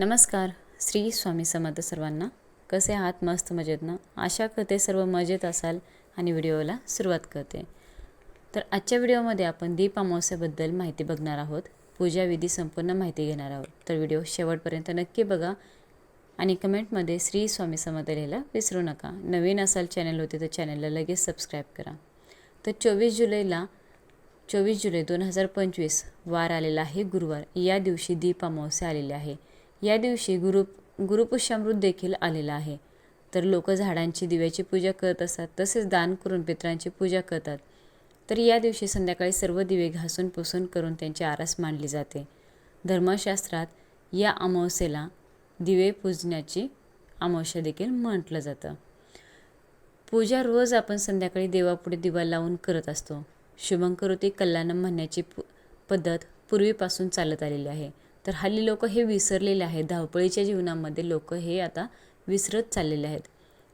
नमस्कार श्री स्वामी समर्थ सर्वांना. कसे आहात? मस्त मजेत ना? आशा करते सर्व मजेत असाल आणि व्हिडिओला सुरुवात करते. तर आजच्या व्हिडिओमध्ये आपण दीप अमावस्याबद्दल माहिती बघणार आहोत. पूजाविधी संपूर्ण माहिती घेणार आहोत. तर व्हिडिओ शेवटपर्यंत नक्की बघा आणि कमेंटमध्ये श्री स्वामी समर्थ लिहायला विसरू नका. नवीन असाल चॅनल होते तर चॅनलला लगेच सबस्क्राईब करा. तर चोवीस जुलैला चोवीस जुलै दोन हजार पंचवीस वार आलेला आहे गुरुवार. या दिवशी दीप अमावस्या आलेली आहे. या दिवशी गुरु गुरुपुष्यामृत देखील आलेला आहे. तर लोक झाडांची दिव्याची पूजा करत असतात तसेच दान करून पित्रांची पूजा करतात. तर या दिवशी संध्याकाळी सर्व दिवे घासून पुसून करून त्यांची आरास मांडली जाते. धर्मशास्त्रात या अमावस्येला दिवे पूजण्याची अमावस्या देखील म्हटलं जातं. पूजा रोज आपण संध्याकाळी देवापुढे दिवा लावून करत असतो. शुभं कल्याणम म्हणण्याची पद्धत पूर्वीपासून चालत आलेली आहे. तर हल्ली लोक हे विसरलेले आहेत. धावपळीच्या जीवनामध्ये लोक हे आता विसरत चाललेले आहेत.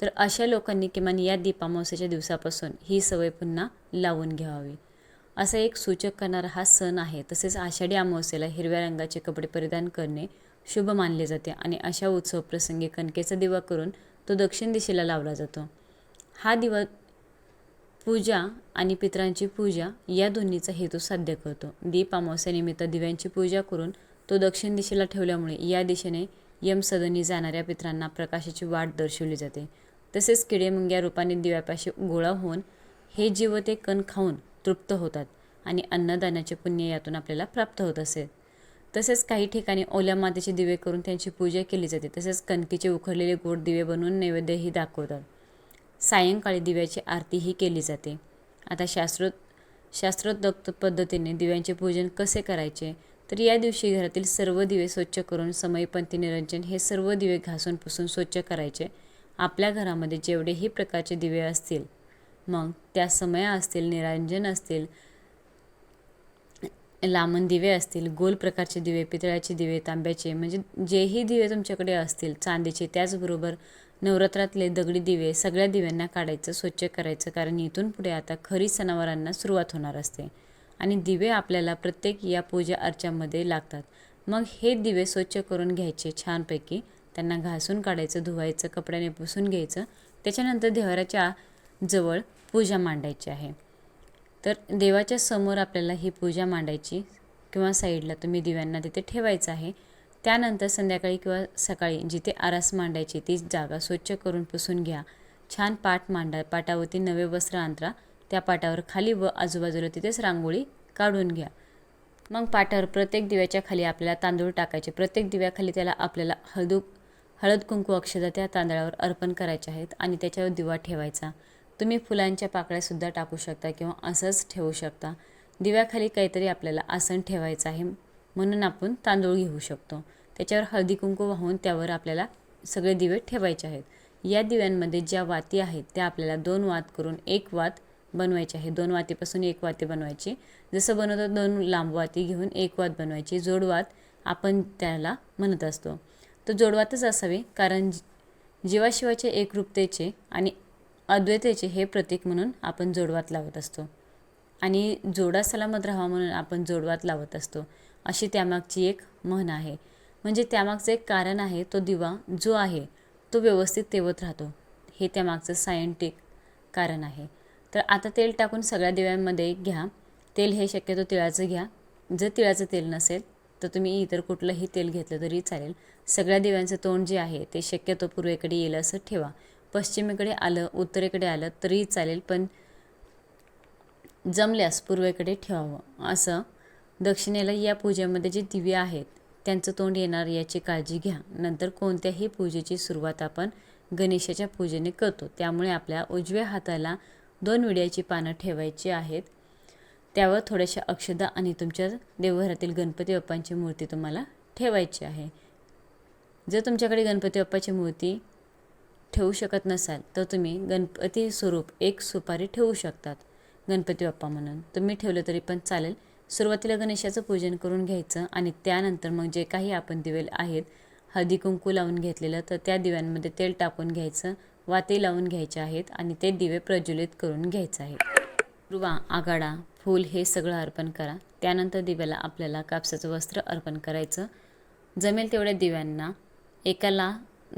तर अशा लोकांनी किमान या दीपामावस्याच्या दिवसापासून ही सवय पुन्हा लावून घ्यावी. असा एक सूचक करणारा हा सण आहे. तसेच आषाढी अमावस्येला हिरव्या रंगाचे कपडे परिधान करणे शुभ मानले जाते आणि अशा उत्सव प्रसंगी कणकेचा दिवा करून तो दक्षिण दिशेला लावला जातो. हा दिवा पूजा आणि पितरांची पूजा या दोन्हीचा हेतू साध्य करतो. दीप अमावस्यानिमित्त दिव्यांची पूजा करून तो दक्षिण दिशेला ठेवल्यामुळे या दिशेने यमसदनी जाणाऱ्या पित्रांना प्रकाशाची वाट दर्शवली जाते. तसेच किडे मुंग्या रूपाने दिव्यापाशी गोळा होऊन हे जीव ते कण खाऊन तृप्त होतात आणि अन्नदानाचे पुण्य यातून आपल्याला प्राप्त होत असेल तसेच काही ठिकाणी ओल्या मातेचे दिवे करून त्यांची पूजा केली जाते. तसेच कणकीचे उखडलेले गोड दिवे बनवून नैवेद्यही दाखवतात. सायंकाळी दिव्याची आरतीही केली जाते. आता शास्त्रोत शास्त्रोक्त पद्धतीने दिव्यांचे पूजन कसे करायचे? तर या दिवशी घरातील सर्व दिवे स्वच्छ करून समयपंथी निरंजन हे सर्व दिवे घासून पुसून स्वच्छ करायचे. आपल्या घरामध्ये जेवढेही प्रकारचे दिवे असतील मग त्या समया असतील निरंजन असतील लांबन दिवे असतील गोल प्रकारचे दिवे पितळ्याचे दिवे तांब्याचे म्हणजे जेही दिवे तुमच्याकडे असतील चांदीचे त्याचबरोबर नवरात्रातले दगडी दिवे सगळ्या दिव्यांना काढायचं स्वच्छ करायचं कारण इथून पुढे आता खरी सणावारांना सुरुवात होणार असते. आणि दिवे आपल्याला प्रत्येक या पूजा अर्चामध्ये लागतात. मग हे दिवे स्वच्छ करून घ्यायचे छानपैकी. त्यांना घासून काढायचं धुवायचं कपड्याने पुसून घ्यायचं. त्याच्यानंतर देवाराच्या जवळ पूजा मांडायची आहे. तर देवाच्या समोर आपल्याला ही पूजा मांडायची किंवा साईडला तुम्ही दिव्यांना तिथे ठेवायचं आहे. त्यानंतर संध्याकाळी किंवा सकाळी जिथे आरास मांडायची ती जागा स्वच्छ करून पुसून घ्या. छान पाट मांडा पाटावरती नवे वस्त्र अंतरा त्या पाटावर खाली व आजूबाजूला तिथेच रांगोळी काढून घ्या. मग पाटावर प्रत्येक दिव्याच्या खाली आपल्याला तांदूळ टाकायचे. प्रत्येक दिव्याखाली त्याला आपल्याला हळदू हळद कुंकू अक्षता त्या तांदळावर अर्पण करायचे आहेत आणि त्याच्यावर दिवा ठेवायचा. तुम्ही फुलांच्या पाकळ्यासुद्धा टाकू शकता किंवा असंच ठेवू शकता. दिव्याखाली काहीतरी आपल्याला आसन ठेवायचं आहे म्हणून आपण तांदूळ घेऊ शकतो. त्याच्यावर हळदी कुंकू वाहून त्यावर आपल्याला सगळे दिवे ठेवायचे आहेत. या दिव्यांमध्ये ज्या वाती आहेत त्या आपल्याला दोन वात करून एक वात बनवायचे आहे. दोन वातीपासून एक वाती बनवायची. जसं बनवतो दोन लांब वाती घेऊन एक वात बनवायची. जोडवात आपण त्याला म्हणत असतो. तो जोडवातच असावे कारण जीवाशिवाचे एकरूपतेचे आणि अद्वैतेचे हे प्रतीक म्हणून आपण जोडवात लावत असतो. आणि जोडा सलामत राहावा म्हणून आपण जोडवात लावत असतो. अशी त्यामागची एक म्हण आहे. म्हणजे त्यामागचं एक कारण आहे तो दिवा जो आहे तो व्यवस्थित तेवत राहतो. हे त्यामागचं सायंटिक कारण आहे. तर आता तेल टाकून सगळ्या दिव्यांमध्ये घ्या. तेल हे शक्यतो तिळाचं घ्या. जर तिळाचं तेल नसेल तर तुम्ही इतर कुठलंही तेल घेतलं तरी चालेल. सगळ्या दिव्यांचं तोंड जे आहे ते शक्यतो पूर्वेकडे येईल असं ठेवा. पश्चिमेकडे आलं उत्तरेकडे आलं तरी चालेल पण जमल्यास पूर्वेकडे ठेवावं. असं दक्षिणेला या पूजेमध्ये जे दिवे आहेत त्यांचं तोंड येणार याची काळजी घ्या. नंतर कोणत्याही पूजेची सुरुवात आपण गणेशाच्या पूजेने करतो. त्यामुळे आपल्या उजव्या हाताला दोन विड्याची पानं ठेवायची आहेत. त्यावर थोड्याशा अक्षदा आणि तुमच्या देवघरातील गणपती बाप्पांची मूर्ती तुम्हाला ठेवायची आहे. जर तुमच्याकडे गणपती बाप्पाची मूर्ती ठेवू शकत नसाल तर तुम्ही गणपती स्वरूप एक सुपारी ठेवू शकतात गणपती बाप्पा म्हणून. तुम्ही ठेवलं तरी पण चालेल. सुरुवातीला गणेशाचं पूजन करून घ्यायचं आणि त्यानंतर मग जे काही आपण दिवे आहेत हळदी कुंकू लावून घेतलेलं तर त्या दिव्यांमध्ये तेल टाकून घ्यायचं. वाती लावून घ्यायचे आहेत आणि ते दिवे प्रज्वलित करून घ्यायचं आहे दुर्वा आगाडा फूल हे सगळं अर्पण करा. त्यानंतर दिव्याला आपल्याला कापसाचं वस्त्र अर्पण करायचं. जमेल तेवढ्या दिव्यांना एकाला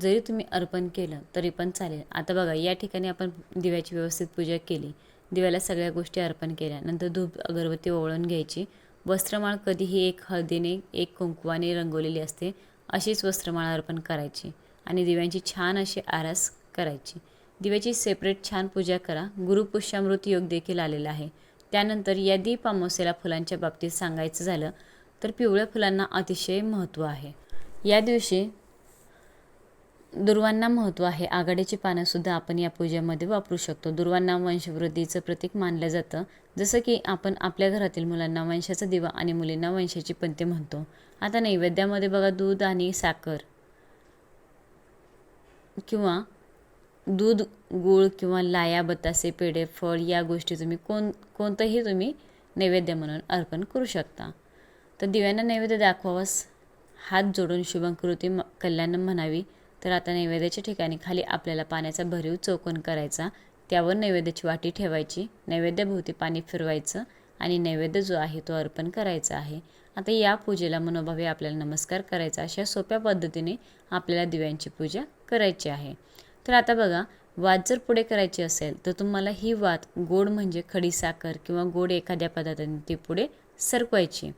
जरी तुम्ही अर्पण केलं तरी पण चालेल. आता बघा या ठिकाणी आपण दिव्याची व्यवस्थित पूजा केली. दिव्याला सगळ्या गोष्टी अर्पण केल्या. नंतर धूप अगरबत्ती ओवळून घ्यायची. वस्त्रमाळ कधीही एक हळदीने एक कुंकवाने रंगवलेली असते. अशीच वस्त्रमाळ अर्पण करायची. आणि दिव्यांची छान अशी आरास करायची. दिव्याची सेपरेट छान पूजा करा. गुरुपुष्यामृत योग देखील आलेला आहे. त्यानंतर या दीप अमावस्येला फुलांच्या बाबतीत सांगायचं झालं तर पिवळ्या फुलांना अतिशय महत्त्व आहे. या दिवशी दुर्वांना महत्त्व आहे. आघाडीची पानंसुद्धा आपण या पूजेमध्ये वापरू शकतो. दुर्वांना वंशवृद्धीचं प्रतीक मानलं जातं. जसं की आपण आपल्या घरातील मुलांना वंशाचा दिवा आणि मुलींना वंशाची पंते म्हणतो. आता नैवेद्यामध्ये बघा दूध आणि साखर किंवा दूध गूळ किंवा लाया बतासे पेढे फळ या गोष्टी तुम्ही कोण कोणतंही तुम्ही नैवेद्य म्हणून अर्पण करू शकता. तर दिव्यांना नैवेद्य दाखवावास. हात जोडून शुभंकृती म कल्याण म्हणावी. तर आता नैवेद्याच्या ठिकाणी खाली आपल्याला पाण्याचा भरीव चौकोन करायचा. त्यावर नैवेद्याची वाटी ठेवायची. नैवेद्याभोवती पाणी फिरवायचं आणि नैवेद्य जो आहे तो अर्पण करायचा आहे. आता या पूजेला मनोभावे आपल्याला नमस्कार करायचा अशा सोप्या पद्धतीने आपल्याला दिव्यांची पूजा करायची आहे. तर आता बघा वाद जर पुढे करायची असेल तर तुम्हाला ही वाद गोड म्हणजे खडी साखर किंवा गोड एखाद्या पदार्थाने ती पुढे सरकवायची.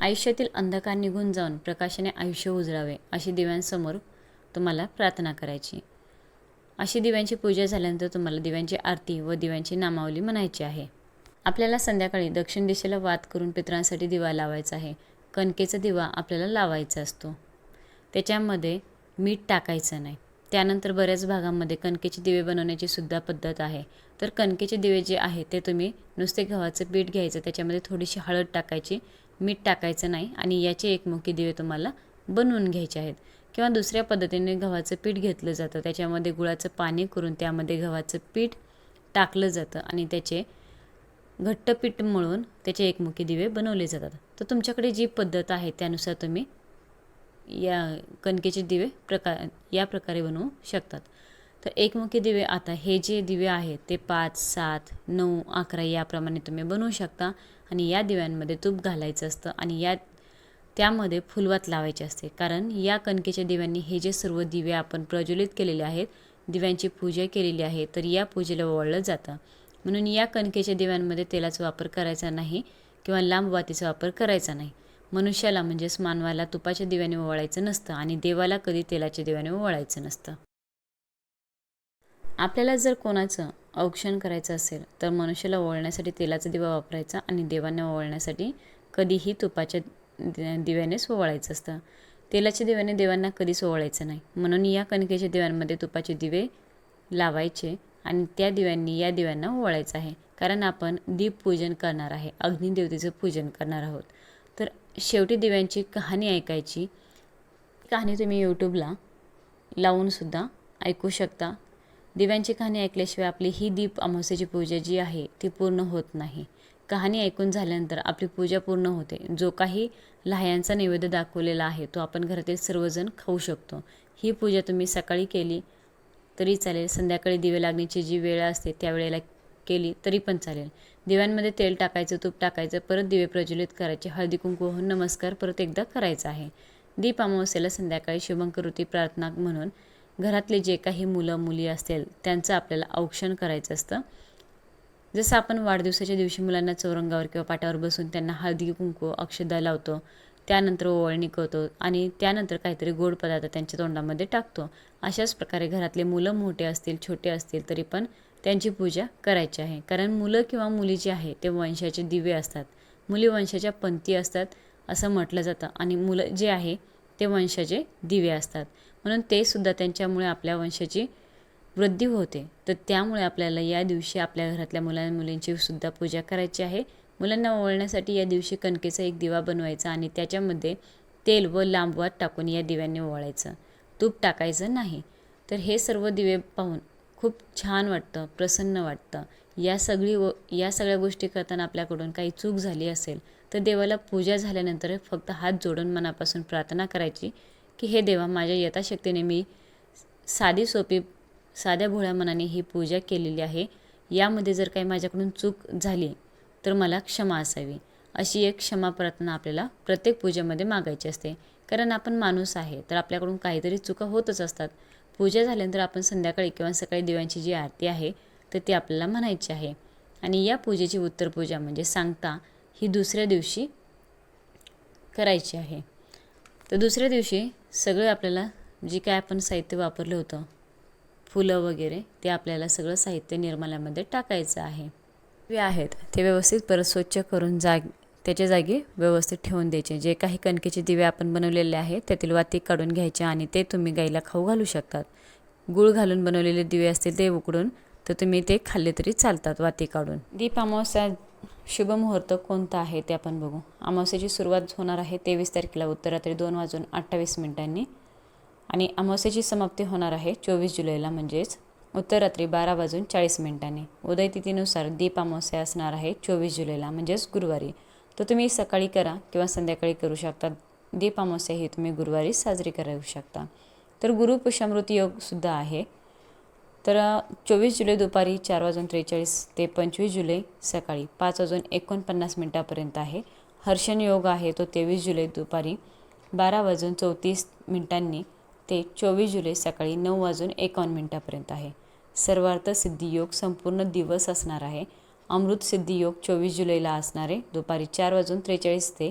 आयुष्यातील अंधकार निघून जाऊन प्रकाशाने आयुष्य उजळावे अशी दिव्यांसमोर तुम्हाला प्रार्थना करायची. अशी दिव्यांची पूजा झाल्यानंतर तुम्हाला दिव्यांची आरती व दिव्यांची नामावली म्हणायची आहे. आपल्याला संध्याकाळी दक्षिण दिशेला वाद करून पितरांसाठी दिवा लावायचा आहे. कणकेचा दिवा आपल्याला लावायचा असतो. त्याच्यामध्ये मीठ टाकायचं नाही. त्यानंतर बऱ्याच भागांमध्ये कणकेचे दिवे बनवण्याची सुद्धा पद्धत आहे. तर कणकेचे दिवे जे आहे ते तुम्ही नुसते गव्हाचं पीठ घ्यायचं त्याच्यामध्ये थोडीशी हळद टाकायची मीठ टाकायचं नाही आणि याचे एकमुखी दिवे तुम्हाला बनवून घ्यायचे आहेत. किंवा दुसऱ्या पद्धतीने गव्हाचं पीठ घेतलं जातं. त्याच्यामध्ये गुळाचं पाणी करून त्यामध्ये गव्हाचं पीठ टाकलं जातं आणि त्याचे घट्ट पीठ मळून त्याचे एकमुखी दिवे बनवले जातात. तर तुमच्याकडे जी पद्धत आहे त्यानुसार तुम्ही या कणकेचे दिवे प्रकार या प्रकारे बनवू शकतात. तर एकमुखी दिवे आता हे जे दिवे आहेत ते पाच सात नऊ अकरा याप्रमाणे तुम्ही बनवू शकता. आणि या दिव्यांमध्ये तूप घालायचं असतं आणि या त्यामध्ये फुलवात लावायची असते. कारण या कणकेच्या दिव्यांनी हे जे सर्व दिवे आपण प्रज्वलित केलेले आहेत दिव्यांची पूजा केलेली आहे तर या पूजेला वळलं जातं. म्हणून या कणकेच्या दिव्यांमध्ये तेलाचा वापर करायचा नाही किंवा लांब वातीचा वापर करायचा नाही. मनुष्याला म्हणजेच मानवाला तुपाच्या दिव्याने ओवाळायचं नसतं आणि देवाला कधी तेलाच्या दिव्याने ओवाळायचं नसतं. आपल्याला जर कोणाचं औक्षण करायचं असेल तर मनुष्याला ओळण्यासाठी तेलाचा दिवा वापरायचा आणि देवांना ओवाळण्यासाठी कधीही तुपाच्या दिव्यानेच ओवाळायचं असतं. तेलाच्या दिव्याने देवांना कधीच ओवाळायचं नाही. म्हणून या कणकेच्या दिव्यांमध्ये तुपाचे दिवे लावायचे आणि त्या दिव्यांनी या दिव्यांना ओवाळायचं आहे. कारण आपण दीपपूजन करणार आहे. अग्निदेवतेचं पूजन करणार आहोत. शेवटी दिव्यांची कहाणी ऐकायची. कहाणी तुम्ही यूट्यूबला लावूनसुद्धा ऐकू शकता. दिव्यांची कहाणी ऐकल्याशिवाय आपली ही दीप अमावस्याची पूजा जी आहे ती पूर्ण होत नाही. कहाणी ऐकून झाल्यानंतर आपली पूजा पूर्ण होते. जो काही लहायांचा नैवेद्य दाखवलेला आहे तो आपण घरातील सर्वजण खाऊ शकतो. ही पूजा तुम्ही सकाळी केली तरी चालेल. संध्याकाळी दिवे लागण्याची जी वेळ असते त्यावेळेला केली तरी पण चालेल. दिव्यांमध्ये तेल टाकायचं तूप टाकायचं परत दिवे प्रज्वलित करायचे हळदी कुंकू होऊन नमस्कार परत एकदा करायचा आहे. दीप अमावस्येला संध्याकाळी शुभंकरुती प्रार्थना म्हणून घरातले जे काही मुलं मुली असतील त्यांचं आपल्याला औक्षण करायचं असतं. जसं आपण वाढदिवसाच्या दिवशी मुलांना चौरंगावर किंवा पाटावर बसून त्यांना हळदी कुंकू अक्षदा लावतो त्यानंतर ओवळणी करतो आणि त्यानंतर काहीतरी गोड पदार्थ त्यांच्या तोंडामध्ये टाकतो. अशाच प्रकारे घरातले मुलं मोठे असतील छोटे असतील तरी पण त्यांची पूजा करायची आहे. कारण मुलं किंवा मुली जे आहे ते वंशाचे दिवे असतात. मुली वंशाच्या पंथी असतात असं म्हटलं जातं. आणि मुलं जे आहे ते वंशाचे दिवे असतात. म्हणून ते सुद्धा त्यांच्यामुळे आपल्या वंशाची वृद्धी होते. तर त्यामुळे आपल्याला या दिवशी आपल्या घरातल्या मुला मुलींची सुद्धा पूजा करायची आहे. मुलांना ओवळण्यासाठी या दिवशी कणकेचा एक दिवा बनवायचा आणि त्याच्यामध्ये तेल व लांबवात टाकून या दिव्यांनी ओवाळायचं. तूप टाकायचं नाही. तर हे सर्व दिवे पाहून खूप छान वाटतं प्रसन्न वाटतं. या सगळी व या सगळ्या गोष्टी करताना आपल्याकडून काही चूक झाली असेल तर देवाला पूजा झाल्यानंतर फक्त हात जोडून मनापासून प्रार्थना करायची की हे देवा माझ्या यथाशक्तीने मी साधी सोपी साध्या भोळ्या मनाने ही पूजा केलेली आहे. यामध्ये जर काही माझ्याकडून चूक झाली तर मला क्षमा असावी. अशी एक क्षमा प्रार्थना आपल्याला प्रत्येक पूजेमध्ये मागायची असते. कारण आपण माणूस आहे तर आपल्याकडून काहीतरी चुका होतच असतात. पूजा झाल्यानंतर आपण संध्याकाळी किंवा सकाळी दिव्यांची जी आरती आहे तर ती आपल्याला म्हणायची आहे. आणि या पूजेची उत्तर पूजा म्हणजे सांगता ही दुसऱ्या दिवशी करायची आहे. तर दुसऱ्या दिवशी सगळे आपल्याला जे काय आपण साहित्य वापरलं होतं फुलं वगैरे ते आपल्याला सगळं साहित्य निर्माल्यामध्ये टाकायचं आहे. दिवे आहेत ते व्यवस्थित परत स्वच्छ करून जाग त्याच्या जागी व्यवस्थित ठेवून द्यायचे. जे काही कणकेचे दिवे आपण बनवलेले आहेत त्यातील वाती काढून घ्यायचे आणि ते तुम्ही गाईला खाऊ घालू शकतात. गूळ घालून बनवलेले दिवे असतील ते उकडून तर तुम्ही ते खाल्ले तरी चालतात वाती काढून. दीप अमावस्या शुभ मुहूर्त कोणता आहे ते आपण बघू. अमावस्याची सुरुवात होणार आहे तेवीस तारखेला उत्तरात्री दोन वाजून अठ्ठावीस मिनिटांनी. आणि अमावस्याची समाप्ती होणार आहे चोवीस जुलैला म्हणजेच उत्तरात्री बारा वाजून चाळीस मिनिटांनी. उदयतिथीनुसार दीप अमावस्या असणार आहे चोवीस जुलैला म्हणजेच गुरुवारी. तो तुम्ही सकाळी करा किंवा संध्याकाळी करू शकता. दीप अमावस्या ही तुम्ही गुरुवारी साजरी करू शकता. तर गुरु पुष्यामृती योगसुद्धा आहे. तर चोवीस जुलै दुपारी चार वाजून त्रेचाळीस ते पंचवीस जुलै सकाळी पाच वाजून एकोणपन्नास मिनटापर्यंत आहे. हर्षण योग आहे तो तेवीस जुलै दुपारी बारा वाजून चौतीस मिनिटांनी ते चोवीस जुलै सकाळी नऊ वाजून एकावन्न मिनटापर्यंत आहे. सर्वार्थ सिद्धी योग संपूर्ण दिवस असणार आहे. अमृत सिद्धी योग चोवीस जुलैला असणारे दुपारी चार वाजून त्रेचाळीस ते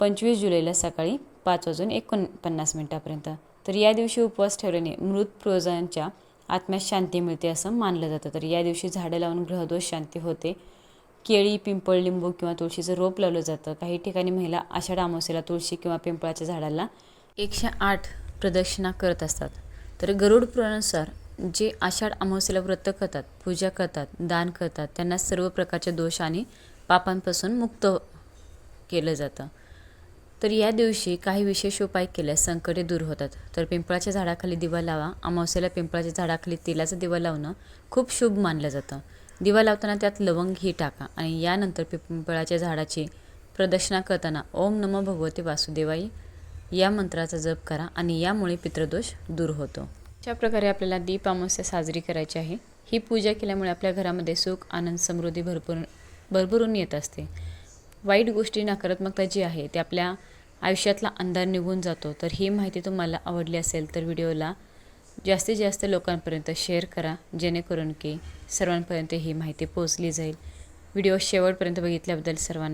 पंचवीस जुलैला सकाळी पाच वाजून एकोणपन्नास मिनटापर्यंत. तर या दिवशी उपवास ठेवल्याने मृत पूर्वजांच्या आत्म्यास शांती मिळते असं मानलं जातं. तर या दिवशी झाडं लावून ग्रहदोष शांती होते. केळी पिंपळ लिंबू किंवा तुळशीचं रोप लावलं जातं. काही ठिकाणी महिला आषाढ अमावस्येला तुळशी किंवा पिंपळाच्या झाडाला एकशे आठ प्रदक्षिणा करत असतात. तर गरुड पुराणानुसार जे आषाढ अमावस्येला व्रत करतात पूजा करतात दान करतात त्यांना सर्व प्रकारचे दोष आणि पापांपासून मुक्त केलं जातं. तर या दिवशी काही विशेष उपाय केल्यास संकटे दूर होतात. तर पिंपळाच्या झाडाखाली दिवा लावा. अमावस्येला पिंपळाच्या झाडाखाली तेलाचा दिवा लावणं खूप शुभ मानलं जातं. दिवा लावताना त्यात लवंग ही टाका आणि यानंतर पिंपळाच्या झाडाची प्रदक्षिणा करताना ओम नमो भगवते वासुदेवाई या मंत्राचा जप करा आणि यामुळे पितृदोष दूर होतो. अशा प्रकारे आपल्याला दीप अमावस्या साजरी करायची आहे ही पूजा केल्यामुळे आपल्या घरामध्ये सुख आनंद समृद्धी भरपूर भरभरून येत असते. वाईट गोष्टी नकारात्मकता जी आहे ती आपल्या आयुष्यातला अंधार निघून जातो. तर ही माहिती तुम्हाला आवडली असेल तर व्हिडिओला जास्तीत जास्त लोकांपर्यंत शेअर करा जेणेकरून की सर्वांपर्यंत ही माहिती पोचली जाईल. व्हिडिओ शेवटपर्यंत बघितल्याबद्दल सर्वांना